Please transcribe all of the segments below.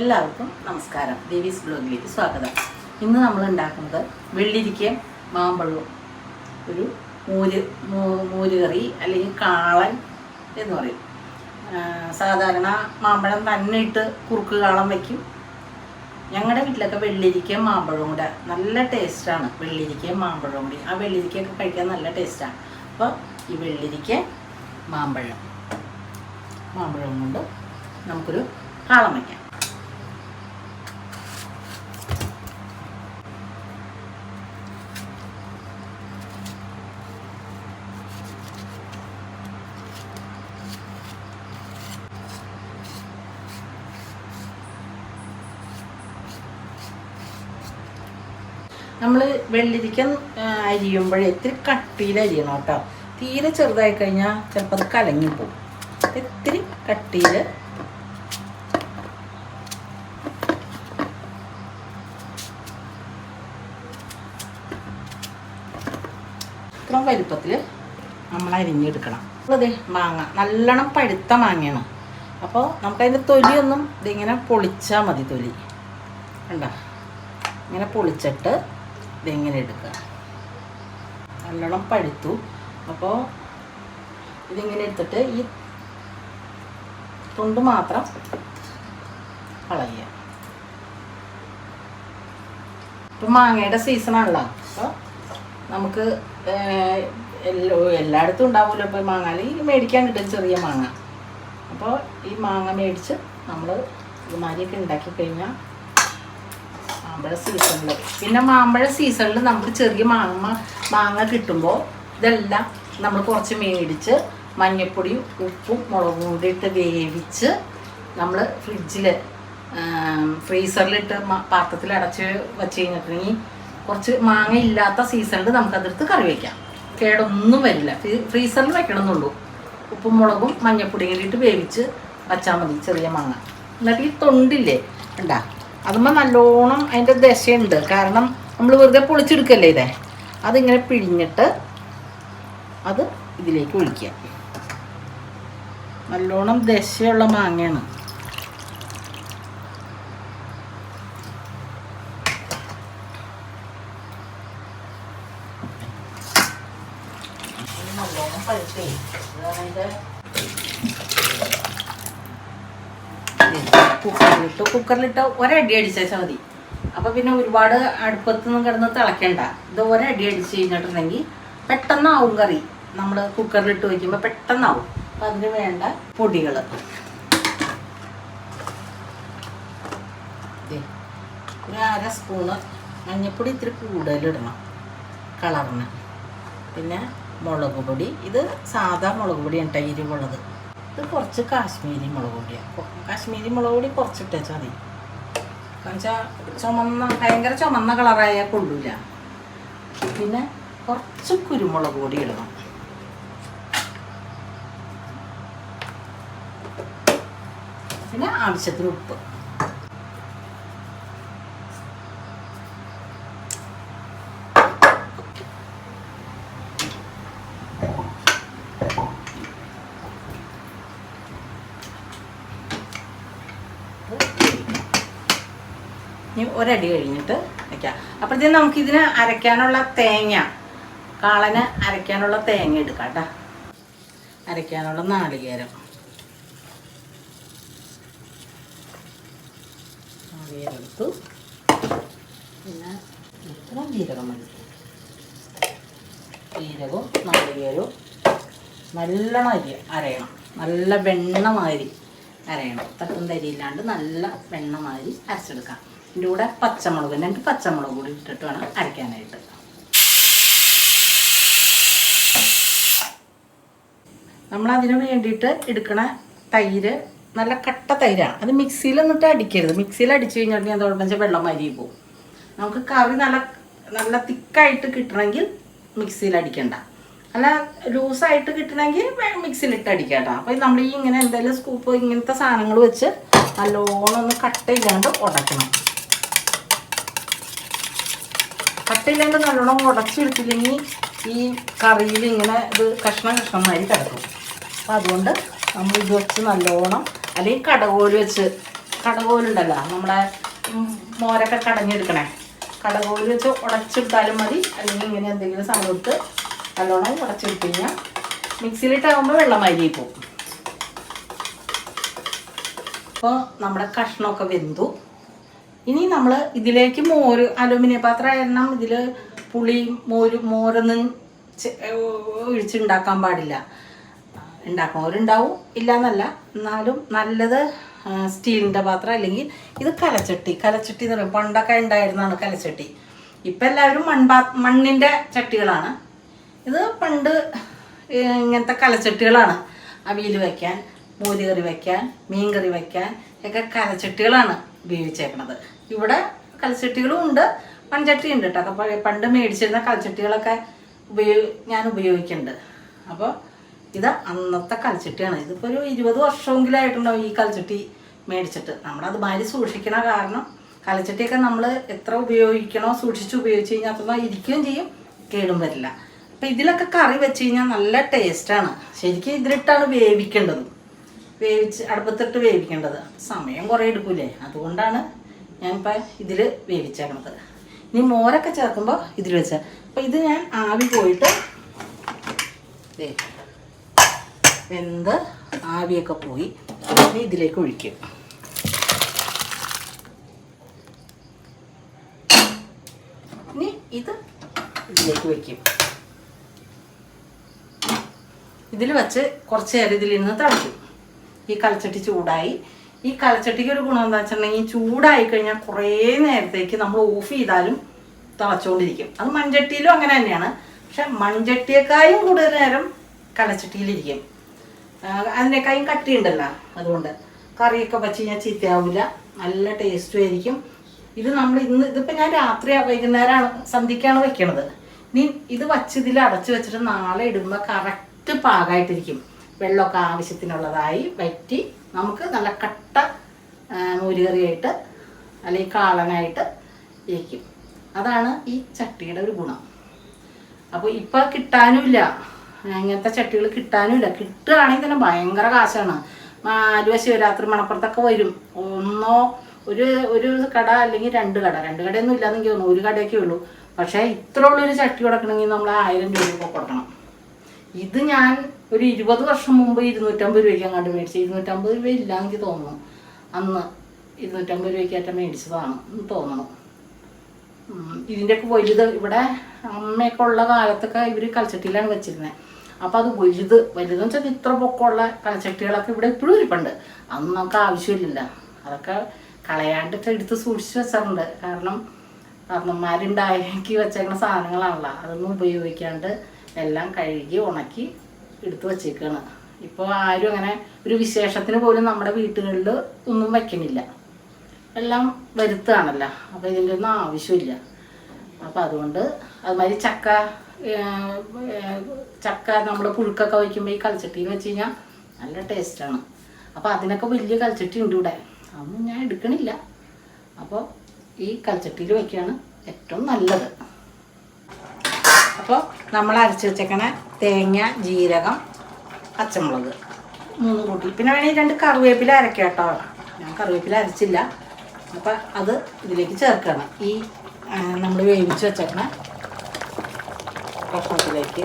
എല്ലാവർക്കും നമസ്കാരം. ദേവീസ് ബ്ലോഗിലേക്ക് സ്വാഗതം. ഇന്ന് നമ്മൾ ഉണ്ടാക്കുന്നത് വെള്ളിരിക്കയും മാമ്പഴവും ഒരു മൂര് മൂര് കറി അല്ലെങ്കിൽ കാളൻ എന്ന് പറയും. സാധാരണ മാമ്പഴം തന്നെ ഇട്ട് കുറുക്ക് കാളം വയ്ക്കും ഞങ്ങളുടെ വീട്ടിലൊക്കെ വെള്ളിരിക്കയും മാമ്പഴവും കൂടെ നല്ല ടേസ്റ്റാണ് വെള്ളിരിക്കയും മാമ്പഴവും കൂടി. ആ വെള്ളിരിക്കയൊക്കെ കഴിക്കാൻ നല്ല ടേസ്റ്റാണ് അപ്പോൾ ഈ വെള്ളിരിക്ക മാമ്പഴം മാമ്പഴം കൊണ്ട് നമുക്കൊരു കാളം വയ്ക്കാം നമ്മൾ വെള്ളിരിക്കൻ അരിയുമ്പോഴേ ഇത്തിരി കട്ടിയിൽ അരിയണം കേട്ടോ. തീരെ ചെറുതായി കഴിഞ്ഞാൽ ചിലപ്പോൾ അത് പോകും ഇത്തിരി കട്ടിയിൽ ഇത്രയും വലുപ്പത്തിൽ നമ്മൾ അരിഞ്ഞെടുക്കണം. അതെ മാങ്ങ. നല്ലോണം പഴുത്ത മാങ്ങയാണ്. അപ്പോൾ നമുക്കതിന്റെ തൊലിയൊന്നും ഇതിങ്ങനെ പൊളിച്ചാൽ മതി തൊലി. കണ്ട? ഇങ്ങനെ പൊളിച്ചിട്ട് ഇതിങ്ങനെ എടുക്കുക? നല്ലോണം പഴുത്തു. അപ്പോൾ ഇതിങ്ങനെ എടുത്തിട്ട് ഈ തൊണ്ട് മാത്രം കളയുക. ഇപ്പം മാങ്ങയുടെ സീസണാണല്ലോ അപ്പോൾ നമുക്ക് എല്ലോ എല്ലായിടത്തും ഉണ്ടാവുമല്ലോ ഇപ്പോൾ മാങ്ങ? അല്ലെങ്കിൽ മേടിക്കാൻ കിട്ടും ചെറിയ മാങ്ങ. അപ്പോൾ ഈ മാങ്ങ മേടിച്ച് നമ്മൾ ഇതുമാതിരിയൊക്കെ ഉണ്ടാക്കി കഴിഞ്ഞാൽ മാമ്പഴ സീസണിൽ പിന്നെ മാമ്പഴ സീസണിൽ നമുക്ക് ചെറിയ മാങ്ങ മാങ്ങ കിട്ടുമ്പോൾ ഇതെല്ലാം നമ്മൾ കുറച്ച് മേടിച്ച് മഞ്ഞപ്പൊടിയും ഉപ്പും മുളകും കൂടി ഇട്ട് വേവിച്ച് നമ്മൾ ഫ്രിഡ്ജിൽ ഫ്രീസറിലിട്ട് പാത്രത്തിൽ അടച്ച് വെച്ച് കഴിഞ്ഞിട്ടുണ്ടെങ്കിൽ കുറച്ച് മാങ്ങ ഇല്ലാത്ത സീസണിൽ നമുക്കതെടുത്ത് കറി വയ്ക്കാം കേടൊന്നും വരില്ല. ഫ്രീസറിൽ വെക്കണമെന്നുള്ളൂ ഉപ്പും മുളകും മഞ്ഞപ്പൊടിയും കൂടിയിട്ട് വേവിച്ച് വച്ചാൽ മതി ചെറിയ മാങ്ങ. എന്നിട്ട് ഈ തൊണ്ടില്ലേ ഉണ്ടാ അതുമ്പോൾ നല്ലോണം അതിന്റെ ദശയുണ്ട്. കാരണം നമ്മൾ വെറുതെ പൊളിച്ചെടുക്കല്ലേ ഇതേ? അതിങ്ങനെ പിഴിഞ്ഞിട്ട് അത് ഇതിലേക്ക് ഒഴിക്കുക. നല്ലോണം ദശയുള്ള മാങ്ങയാണ്. നല്ലോണം പഴുത്തേ. അതിന്റെ കുക്കറിലിട്ട്. കുക്കറിലിട്ട് ഒരടി അടിച്ചാൽ മതി. അപ്പോൾ പിന്നെ ഒരുപാട് അടുപ്പത്ത് നിന്ന് കിടന്ന് തിളയ്ക്കണ്ട ഇത് ഒരടി അടിച്ച് കഴിഞ്ഞിട്ടുണ്ടെങ്കിൽ പെട്ടെന്നാവും കറി. നമ്മൾ കുക്കറിലിട്ട് വയ്ക്കുമ്പോൾ പെട്ടെന്നാവും. അപ്പം അതിന് വേണ്ട പൊടികൾ ഒരു അര സ്പൂണ് മഞ്ഞൾപ്പൊടി ഇത്തിരി കൂടുതലിടണം കളറിന്. പിന്നെ മുളക് പൊടി. ഇത് സാധാ മുളക് പൊടിയാണ് കേട്ടോ എരിവുള്ളത്. ഇത് കുറച്ച് കാശ്മീരി മുളക് പൊടിയാണ് കാശ്മീരി മുളക് പൊടി കുറച്ചിട്ടേച്ചാൽ മതി. എന്നുവെച്ചാൽ ചുമന്ന ഭയങ്കര ചുമന്ന കളറായാൽ കൊള്ളൂല. പിന്നെ കുറച്ച് കുരുമുളക് പൊടി ഇടണം. പിന്നെ ആവശ്യത്തിന് ഉപ്പ്. ഇനി ഒരടി കഴിഞ്ഞിട്ട് വയ്ക്കാം അപ്പോഴത്തേക്കും നമുക്കിതിന് അരയ്ക്കാനുള്ള തേങ്ങ കാളന് അരയ്ക്കാനുള്ള തേങ്ങ എടുക്കാം കേട്ടോ അരയ്ക്കാനുള്ള നാളികേരം. നാളികേരം എടുത്തു. പിന്നെ ഇത്ര ജീരകം മതി. ജീരകവും നാളികേരവും നല്ലോണം അരി അരയണം. നല്ല വെണ്ണ മാതിരി അരയണം. തട്ടും തരിയില്ലാണ്ട് നല്ല വെണ്ണ മാതിരി അരച്ചെടുക്കാം. ഇതിന്റെ കൂടെ പച്ചമുളക് രണ്ട് പച്ചമുളക് കൂടി ഇട്ടിട്ട് വേണം അരയ്ക്കാനായിട്ട്. നമ്മൾ അതിന് വേണ്ടിയിട്ട് എടുക്കണ തൈര് നല്ല കട്ട തൈരാണ് അത് മിക്സിയിൽ എന്നിട്ട് അടിക്കരുത്. മിക്സിയിൽ അടിച്ചു കഴിഞ്ഞാൽ അതോടൊപ്പം വെച്ചാൽ വെള്ളം മരി പോകും. നമുക്ക് കറി നല്ല നല്ല തിക്കായിട്ട് കിട്ടണമെങ്കിൽ മിക്സിയിൽ അടിക്കണ്ട. അല്ല ലൂസായിട്ട് കിട്ടണമെങ്കിൽ മിക്സിയിലിട്ട് അടിക്കാം കേട്ടോ അപ്പോൾ നമ്മൾ ഈ ഇങ്ങനെ എന്തെങ്കിലും സ്കൂപ്പ് ഇങ്ങനത്തെ സാധനങ്ങൾ വെച്ച് നല്ലോണം ഒന്ന് കട്ടയില്ലാണ്ട് കട്ട് കട്ടയില്ലാണ്ട് നല്ലോണം ഉടച്ചെടുത്തില്ലെങ്കിൽ ഈ കറിയിൽ ഇങ്ങനെ ഇത് കഷ്ണം കഷ്ണമായി കിടക്കും. അപ്പം അതുകൊണ്ട് നമ്മൾ ഇത് വെച്ച് നല്ലോണം അല്ലെങ്കിൽ കടകോൽ വെച്ച് കടകോലുണ്ടല്ലോ നമ്മുടെ മോരൊക്കെ കടഞ്ഞെടുക്കണേ. കടകോൽ വെച്ച് ഉടച്ചെടുത്താലും മതി. അല്ലെങ്കിൽ ഇങ്ങനെ എന്തെങ്കിലും ഇട്ട് നല്ലോണം ഉടച്ചെടുത്ത് കഴിഞ്ഞാൽ മിക്സിയിലിട്ടാകുമ്പോൾ വെള്ളം മാരി പോകും. അപ്പോൾ നമ്മുടെ കഷ്ണമൊക്കെ വെന്തു. ഇനി നമ്മൾ ഇതിലേക്ക് മോര് അലുമിനിയം പാത്രം ആയിരുന്നാൽ ഇതിൽ പുളി മോര് മോരൊന്നും ഒഴിച്ചുണ്ടാക്കാൻ പാടില്ല. ഉണ്ടാക്കണവരുണ്ടാവും ഇല്ല എന്നല്ല എന്നാലും നല്ലത് സ്റ്റീലിന്റെ പാത്രം അല്ലെങ്കിൽ ഇത് കലച്ചട്ടി. കലച്ചട്ടി എന്ന് പറയും. പണ്ടൊക്കെ ഉണ്ടായിരുന്നതാണ് കലച്ചട്ടി. ഇപ്പം എല്ലാവരും മൺപാ മണ്ണിന്റെ ചട്ടികളാണ്. ഇത് പണ്ട് ഇങ്ങനത്തെ കലച്ചട്ടികളാണ്. അവിയൽ വയ്ക്കാൻ മോര് വയ്ക്കാൻ മീൻ കറി വയ്ക്കാൻ ഒക്കെ കലച്ചട്ടികളാണ് ഉപയോഗിച്ചേക്കണത്. ഇവിടെ കലച്ചട്ടികളും ഉണ്ട് മൺചട്ടി ഉണ്ട് കേട്ടോ. അപ്പോൾ പണ്ട് മേടിച്ചിരുന്ന കലച്ചട്ടികളൊക്കെ ഉപയോഗി ഞാൻ ഉപയോഗിക്കുന്നുണ്ട് അപ്പോൾ ഇത് അന്നത്തെ കലച്ചട്ടിയാണ്. ഇതിപ്പോൾ ഒരു ഇരുപത് വർഷമെങ്കിലായിട്ടുണ്ടാവും ഈ കലച്ചട്ടി മേടിച്ചിട്ട്. നമ്മളത് മാതിരി സൂക്ഷിക്കണ കാരണം കലച്ചട്ടിയൊക്കെ നമ്മൾ എത്ര ഉപയോഗിക്കണോ സൂക്ഷിച്ച് ഉപയോഗിച്ച് കഴിഞ്ഞാൽ അത്ര ഇരിക്കുകയും ചെയ്യും കേടും വരില്ല. അപ്പം ഇതിലൊക്കെ കറി വെച്ച് കഴിഞ്ഞാൽ നല്ല ടേസ്റ്റാണ് ശരിക്കും ഇതിലിട്ടാണ് വേവിക്കേണ്ടത്. വേവിച്ച് അടുപ്പത്തിട്ട് വേവിക്കേണ്ടത്. സമയം കുറേ എടുക്കൂലേ? അതുകൊണ്ടാണ് ഞാനിപ്പോൾ ഇതിൽ വേവിച്ചേക്കണത്. ഇനി മോരൊക്കെ ചേർക്കുമ്പോൾ ഇതിൽ വെച്ച. അപ്പോൾ ഇത് ഞാൻ ആവി പോയിട്ട് വെന്ത് ആവിയൊക്കെ പോയി ഇതിലേക്ക് ഒഴിക്കും. ഇനി ഇത് ഇതിലേക്ക് വയ്ക്കും ഇതിൽ വെച്ച് കുറച്ച് നേരം ഇതിലിരുന്ന് തിളക്കും ഈ കലച്ചട്ടി ചൂടായി. ഈ കലച്ചട്ടിക്ക് ഒരു ഗുണം എന്താ വെച്ചിട്ടുണ്ടെങ്കിൽ ചൂടായി കഴിഞ്ഞാൽ കുറേ നേരത്തേക്ക് നമ്മൾ ഓഫ് ചെയ്താലും തിളച്ചുകൊണ്ടിരിക്കും അത് മൺചട്ടിയിലും അങ്ങനെ തന്നെയാണ്. പക്ഷെ മൺചട്ടിയേക്കായും കൂടുതൽ നേരം കലച്ചട്ടിയിലിരിക്കും. അതിനേക്കായും കട്ടിയുണ്ടല്ലോ അതുകൊണ്ട്. കറിയൊക്കെ വെച്ച് കഴിഞ്ഞാൽ ചീത്തയാവില്ല നല്ല ടേസ്റ്റും ആയിരിക്കും. ഇത് നമ്മൾ ഇന്ന് ഇതിപ്പോൾ ഞാൻ രാത്രി വൈകുന്നേരമാണ് സന്ധ്യക്കാണ് വെക്കണത്. ഇനി ഇത് വച്ച് ഇതിൽ അടച്ചു വെച്ചിട്ട് നാളെ ഇടുമ്പോൾ കറക്റ്റ് പാകമായിട്ടിരിക്കും വെള്ളമൊക്കെ ആവശ്യത്തിനുള്ളതായി വറ്റി നമുക്ക് നല്ല കട്ട മൂലുകറിയായിട്ട് അല്ലെങ്കിൽ കാളനായിട്ട് ഇരിക്കും. അതാണ് ഈ ചട്ടിയുടെ ഒരു ഗുണം. അപ്പോൾ ഇപ്പം കിട്ടാനുമില്ല. ഇങ്ങനത്തെ ചട്ടികൾ കിട്ടാനുമില്ല. കിട്ടുകയാണെങ്കിൽ തന്നെ ഭയങ്കര കാശാണ്. ആലുവ ശിവരാത്രി മണപ്പുറത്തൊക്കെ വരും. ഒന്നോ ഒരു ഒരു കട അല്ലെങ്കിൽ രണ്ട് കട. രണ്ട് കടയൊന്നും ഇല്ലാന്നെങ്കിൽ തോന്നുന്നു. ഒരു കടയൊക്കെ ഉള്ളൂ. പക്ഷേ ഇത്ര ഉള്ളൊരു ചട്ടി കൊടുക്കണമെങ്കിൽ നമ്മൾ ആയിരം രൂപയൊക്കെ കൊടുക്കണം. ഇത് ഞാൻ ഒരു ഇരുപത് വർഷം മുമ്പ് ഇരുന്നൂറ്റമ്പത് രൂപയ്ക്ക് അങ്ങോട്ട് മേടിച്ചു. ഇരുന്നൂറ്റമ്പത് രൂപ ഇല്ലാന്നെങ്കിൽ തോന്നുന്നു. അന്ന് ഇരുന്നൂറ്റമ്പത് രൂപയ്ക്കായിട്ട് മേടിച്ചതാണ് എന്ന് തോന്നണം. ഇതിന്റെയൊക്കെ വലുത് ഇവിടെ അമ്മയൊക്കെ ഉള്ള കാലത്തൊക്കെ ഇവർ കൽച്ചട്ടിയിലാണ് വെച്ചിരുന്നത് അപ്പോൾ അത് വലുത് വലുതെന്ന് വെച്ചാൽ ഇത്ര പൊക്കമുള്ള കളിച്ചട്ടികളൊക്കെ ഇവിടെ ഇപ്പോഴും ഇരിപ്പുണ്ട്. അന്ന് നമുക്ക് ആവശ്യമില്ല അതൊക്കെ കളയാണ്ടൊക്കെ എടുത്ത് സൂക്ഷിച്ച് വെച്ചിട്ടുണ്ട് കാരണം കാരണന്മാരുണ്ടാക്കി വെച്ചേക്കുന്ന സാധനങ്ങളാണല്ലോ. അതൊന്നും ഉപയോഗിക്കാണ്ട് എല്ലാം കഴുകി ഉണക്കി എടുത്തു വച്ചേക്കാണ്. ഇപ്പോൾ ആരും അങ്ങനെ ഒരു വിശേഷത്തിന് പോലും നമ്മുടെ വീട്ടുകളിൽ ഒന്നും വയ്ക്കണില്ല എല്ലാം വരുത്തുകയാണല്ലോ അപ്പോൾ ഇതിന്റെ ഒന്നും ആവശ്യമില്ല. അപ്പം അതുകൊണ്ട് അതുമാതിരി ചക്ക ചക്ക നമ്മൾ പുഴുക്കൊക്കെ വയ്ക്കുമ്പോൾ ഈ കൽച്ചട്ടിയിൽ വെച്ച് കഴിഞ്ഞാൽ നല്ല ടേസ്റ്റാണ്. അപ്പോൾ അതിനൊക്കെ വലിയ കൽച്ചട്ടി ഉണ്ട് ഇവിടെ. അതൊന്നും ഞാൻ എടുക്കണില്ല. അപ്പോൾ ഈ കൽച്ചട്ടിയിൽ വയ്ക്കുകയാണ് ഏറ്റവും നല്ലത്. അപ്പോൾ നമ്മൾ അരച്ച് വെച്ചേക്കണ തേങ്ങ ജീരകം പച്ചമുളക് മൂന്ന് കൂട്ടി. പിന്നെ വേണമെങ്കിൽ രണ്ട് കറിവേപ്പില അരക്കാം കേട്ടോ. ഞാൻ കറിവേപ്പില അരച്ചില്ല. അപ്പോൾ അത് ഇതിലേക്ക് ചേർക്കണം. ഈ നമ്മൾ വേവിച്ച് വെച്ചേക്കണ കഷ്ണത്തിലേക്ക്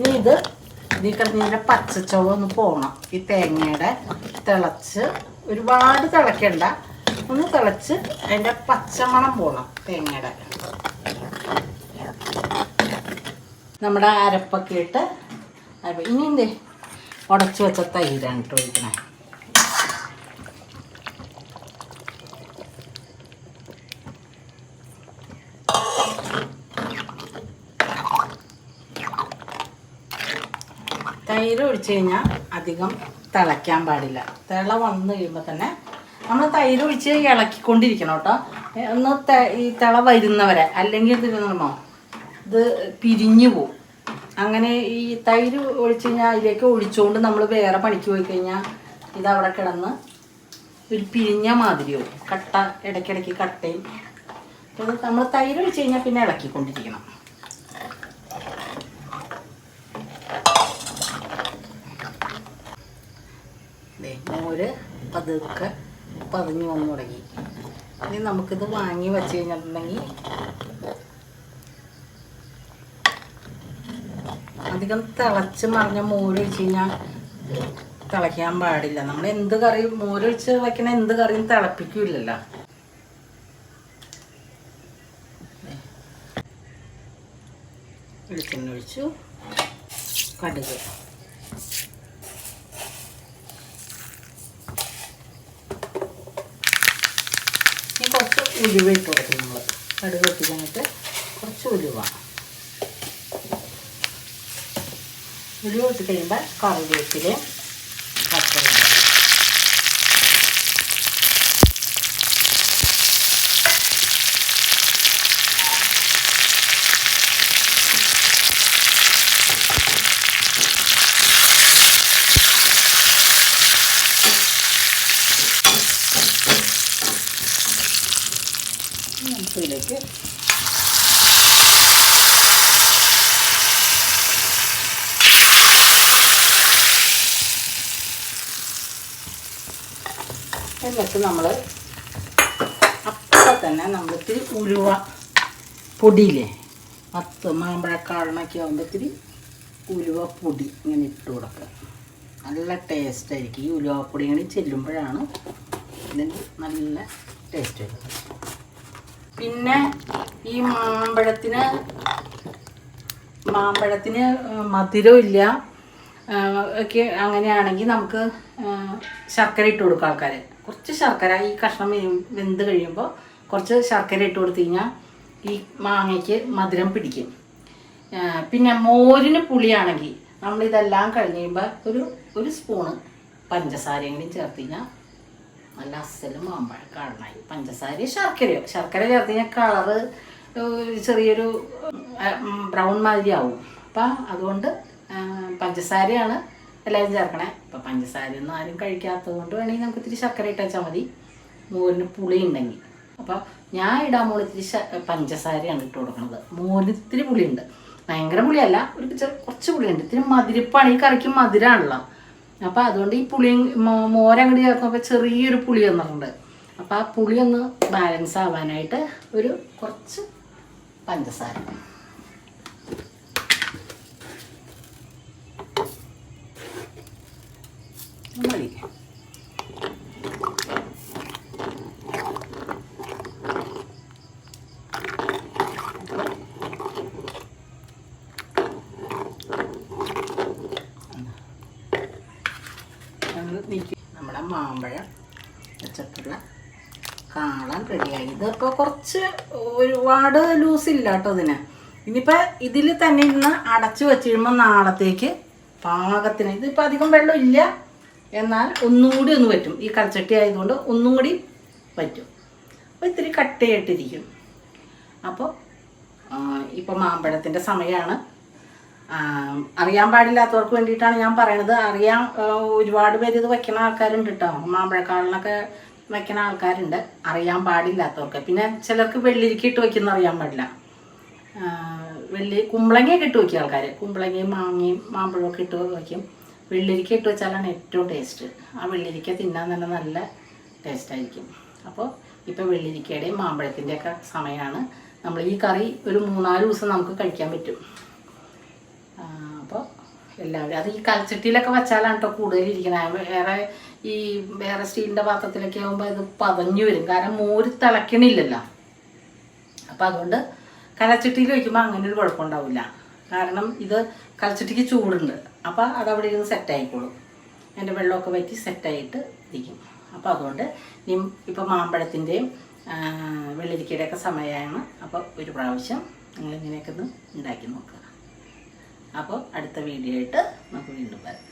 ഇനി ഇത് ഇതിൽ കിടന്നതിന്റെ ഒന്ന് പോകണം ഈ തേങ്ങയുടെ തിളച്ച് ഒരുപാട് തിളയ്ക്കണ്ട ഒന്ന് തിളച്ച് അതിന്റെ പച്ചമണം പോകണം തേങ്ങയുടെ. നമ്മുടെ അരപ്പൊക്കെ ഇട്ട് ഇനി എന്തേ? ഉടച്ച് വെച്ച തൈരാണ് കേട്ടോ ഒഴിക്കണേ. തൈര് ഒഴിച്ച് കഴിഞ്ഞാൽ അധികം തിളയ്ക്കാൻ പാടില്ല. തിള വന്ന് കഴിയുമ്പോൾ തന്നെ നമ്മൾ തൈര് ഒഴിച്ച് ഇളക്കിക്കൊണ്ടിരിക്കണം കേട്ടോ. ഒന്ന് ഈ തിള വരുന്നവരെ അല്ലെങ്കിൽ ഇത് ഇത് പിരിഞ്ഞു പോവും. അങ്ങനെ ഈ തൈര് ഒഴിച്ച് കഴിഞ്ഞാൽ അതിലേക്ക് ഒഴിച്ചുകൊണ്ട് നമ്മൾ വേറെ പണിക്ക് പോയി കഴിഞ്ഞാൽ ഇത് അവിടെ കിടന്ന് ഒരു പിരിഞ്ഞ മാതിരിയോ കട്ട ഇടയ്ക്കിടയ്ക്ക് കട്ടയും. നമ്മൾ തൈര് ഒഴിച്ച് കഴിഞ്ഞാൽ പിന്നെ ഇളക്കിക്കൊണ്ടിരിക്കണം. മോര് പതുക്കെ പതിഞ്ഞു വന്നു തുടങ്ങി. ഇനി നമുക്കിത് വാങ്ങി വെച്ച് കഴിഞ്ഞിട്ടുണ്ടെങ്കിൽ അധികം തിളച്ച് മറിഞ്ഞ മോര് ഒഴിച്ച് കഴിഞ്ഞാൽ തിളയ്ക്കാൻ പാടില്ല. നമ്മൾ എന്ത് കറി മോരൊഴിച്ച് വയ്ക്കണ എന്ത് കറിയും തിളപ്പിക്കില്ലല്ലോ. വെളിച്ചെണ്ണ ഒഴിച്ചു. കടുക് ഇനി കുറച്ച് ഉലുവ കൊടുക്കും നമ്മൾ കടുക് പൊട്ടിക്കാനായിട്ട് കുറച്ച് ഉലുവ. ഉലുവ ഇട്ട് കഴിയുമ്പോൾ കറിവേപ്പില പച്ചമുളക് ഇനി നമുക്കിതിലേക്ക് എന്നിട്ട് നമ്മൾ അപ്പം തന്നെ നമ്മൾ ഇത്തിരി ഉലുവ പൊടിയില്ലേ? പത്ത് മാമ്പഴക്കാളിനൊക്കെ ആകുമ്പോൾ ഇത്തിരി ഉലുവ പൊടി ഇങ്ങനെ ഇട്ട് കൊടുക്കുക. നല്ല ടേസ്റ്റ് ആയിരിക്കും. ഈ പൊടി ഇങ്ങനെ ചെല്ലുമ്പോഴാണ് ഇതിന് നല്ല ടേസ്റ്റ് വരുന്നത് പിന്നെ ഈ മാമ്പഴത്തിന് മാമ്പഴത്തിന് ആ, ഒക്കെ അങ്ങനെയാണെങ്കിൽ നമുക്ക് ശർക്കര ഇട്ട് കൊടുക്കും ആൾക്കാർ കുറച്ച് ശർക്കര ഈ കഷ്ണം വെന്ത് കഴിയുമ്പോൾ കുറച്ച് ശർക്കര ഇട്ട് കൊടുത്തു കഴിഞ്ഞാൽ ഈ മാങ്ങയ്ക്ക് മധുരം പിടിക്കും. പിന്നെ മോരിന് പുളിയാണെങ്കിൽ നമ്മളിതെല്ലാം കഴിഞ്ഞ് കഴിയുമ്പോൾ ഒരു ഒരു സ്പൂണ് പഞ്ചസാരയും കൂടി ചേർത്ത് കഴിഞ്ഞാൽ നല്ല അസൽ മാമ്പഴ കാണായി പഞ്ചസാര ശർക്കരയോ. ശർക്കര ചേർത്ത് കഴിഞ്ഞാൽ കളറ് ചെറിയൊരു ബ്രൗൺ മാതിരി ആവും അപ്പം അതുകൊണ്ട് പഞ്ചസാരയാണ് എല്ലാവരും ചേർക്കണേ. അപ്പോൾ പഞ്ചസാര ഒന്നും ആരും കഴിക്കാത്തത് കൊണ്ട് വേണമെങ്കിൽ നമുക്ക് ഇത്തിരി ശർക്കര ഇട്ട് വെച്ചാൽ മതി. മോരിന് പുളി ഉണ്ടെങ്കിൽ. അപ്പോൾ ഞാൻ ഇടാൻ പോണ ഇത്തിരി പഞ്ചസാരയാണ് ഇട്ട് കൊടുക്കുന്നത് മോരിന് ഇത്തിരി പുളിയുണ്ട്. ഭയങ്കര പുളിയല്ല ഒരു കുറച്ച് പുളിയുണ്ട്. ഇത്തിരി മധുരപ്പാണ്. ഈ കറിക്ക് മധുരമാണല്ലോ അപ്പോൾ അതുകൊണ്ട് ഈ പുളി മോരങ്ങടി ചേർക്കുമ്പോൾ ചെറിയൊരു പുളി വന്നിട്ടുണ്ട്. അപ്പോൾ ആ പുളി ഒന്ന് ബാലൻസ് ആവാനായിട്ട് ഒരു കുറച്ച് പഞ്ചസാര മതി ഞങ്ങൾ നീക്കി നമ്മുടെ മാമ്പഴം വെച്ചിട്ടുള്ള കാളൻ റെഡിയായി ഇതിപ്പോൾ കുറച്ച് ഒരുപാട് ലൂസ് ഇല്ല കേട്ടോ ഇതിന്. ഇനിയിപ്പോൾ ഇതിൽ തന്നെ ഇന്ന് അടച്ചു വെച്ച് കഴിയുമ്പോൾ നാളത്തേക്ക് പാകത്തിന് ഇതിപ്പോൾ അധികം വെള്ളം ഇല്ല. എന്നാൽ ഒന്നും കൂടി ഒന്ന് പറ്റും. ഈ കൽച്ചട്ടി ആയതുകൊണ്ട് ഒന്നും കൂടി പറ്റും. അപ്പോൾ ഇത്തിരി കട്ടയായിട്ടിരിക്കും. അപ്പോൾ ഇപ്പോൾ മാമ്പഴത്തിന്റെ സമയമാണ് അറിയാൻ പാടില്ലാത്തവർക്ക് വേണ്ടിയിട്ടാണ് ഞാൻ പറയണത്. അറിയാൻ ഒരുപാട് പേര് ഇത് വയ്ക്കുന്ന ആൾക്കാരുണ്ട് കേട്ടോ മാമ്പഴക്കാളിനൊക്കെ വെക്കുന്ന ആൾക്കാരുണ്ട്. അറിയാൻ പാടില്ലാത്തവർക്ക്. പിന്നെ ചിലർക്ക് വെള്ളിരിക്ക ഇട്ട് വെക്കുന്ന അറിയാൻ പാടില്ല. വെള്ളി കുമ്പളങ്ങയൊക്കെ ഇട്ട് വയ്ക്കും ആൾക്കാർ കുമ്പളങ്ങയും മാങ്ങയും മാമ്പഴമൊക്കെ ഇട്ട് വയ്ക്കും വെള്ളിരിക്ക ഇട്ട് വെച്ചാലാണ് ഏറ്റവും ടേസ്റ്റ് ആ വെള്ളിരിക്ക തിന്നാൻ തന്നെ നല്ല ടേസ്റ്റ് ആയിരിക്കും. അപ്പോൾ ഇപ്പോൾ വെള്ളിരിക്കയുടെയും മാമ്പഴത്തിന്റെയൊക്കെ സമയമാണ് നമ്മൾ ഈ കറി ഒരു മൂന്നാൽ ദിവസം നമുക്ക് കഴിക്കാൻ പറ്റും. അപ്പോൾ എല്ലാവരും അത് ഈ കൽച്ചട്ടിയിലൊക്കെ വെച്ചാലാണ് കേട്ടോ കൂടുതലിരിക്കുന്നത് വേറെ ഈ വേറെ സ്റ്റീലിന്റെ പാത്രത്തിലൊക്കെ ആകുമ്പോൾ ഇത് പതഞ്ഞു വരും. കാരണം മോര് തിളക്കണില്ലല്ലോ. അപ്പം അതുകൊണ്ട് കലച്ചട്ടിയിൽ വയ്ക്കുമ്പോൾ അങ്ങനെ ഒരു കുഴപ്പമുണ്ടാവില്ല. കാരണം ഇത് കലച്ചട്ടിക്ക് ചൂടുണ്ട്. അപ്പോൾ അതവിടെ ഇരുന്ന് സെറ്റായിക്കോളും അതിന്റെ വെള്ളമൊക്കെ വറ്റി സെറ്റായിട്ട് ഇരിക്കും. അപ്പോൾ അതുകൊണ്ട് ഇനി ഇപ്പോൾ മാമ്പഴത്തിന്റെയും വെള്ളരിക്കയുടെയൊക്കെ സമയമാണ്. അപ്പോൾ ഒരു പ്രാവശ്യം നിങ്ങൾ ഇങ്ങനെയൊക്കെ ഒന്ന് ഉണ്ടാക്കി നോക്കുക. അപ്പോൾ അടുത്ത വീഡിയോ ആയിട്ട് നമുക്ക് വീണ്ടും വരാം.